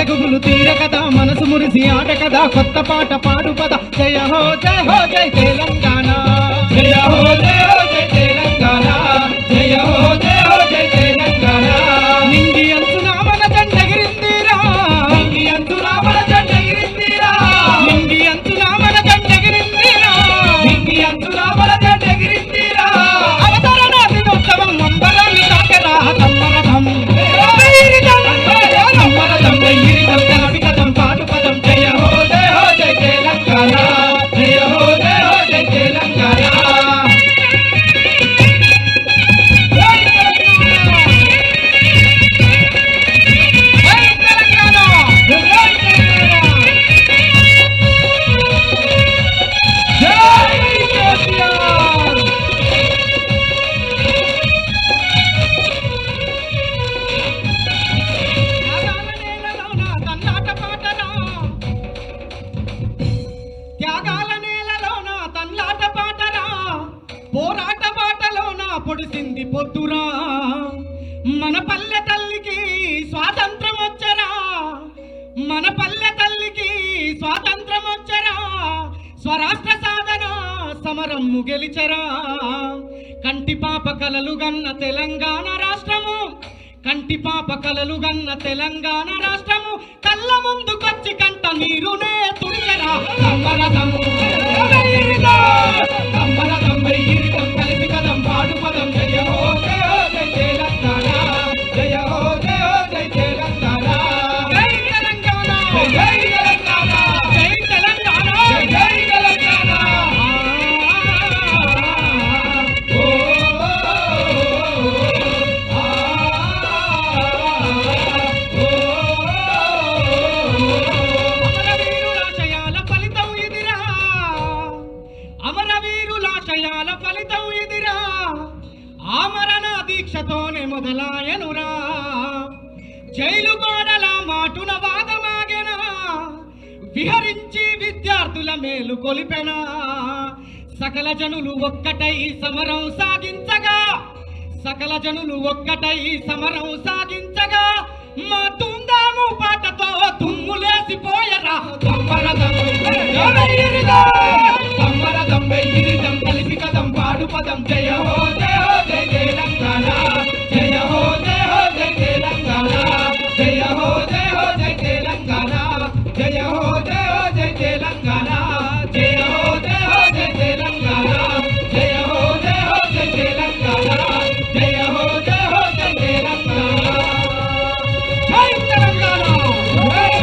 గుండె గుబులు తీర కదా మనసు మురిసి ఆట కదా కొత్త పాట పాడు పద జయ హో జయ హో జయ తెలంగాణ పోరాట నా పొడిసింది పొద్దురా. మన పల్లె తల్లికి స్వాతంత్రం వచ్చరా మన పల్లె తల్లికి స్వాతంత్రం వచ్చరా స్వరాష్ట్ర సాధన సమరము గెలిచరా కంటి పాప కలలు గన్న తెలంగాణ రాష్ట్రము. కంటి పాప కలలు గన్న తెలంగాణ రాష్ట్రము. కళ్ళ ముందుకొచ్చి కంట నీరునే తుడిచరా. కమ్మరథము అమరవీరులాశయాల ఫలితం ఇదిరా. ఆమరణ దీక్షతోనే మొదలాయనురా. జైలు గోడల మాటున వాదమాగెనా. విహరించి విద్యార్థుల మేలు కొలిపెనా. సకల జనులు ఒక్కటై సమరం సాగించగా. సకల జనులు ఒక్కటై సమరం సాగించగా. మా తుందాము పాటతో తుమ్ములేసిపోయరా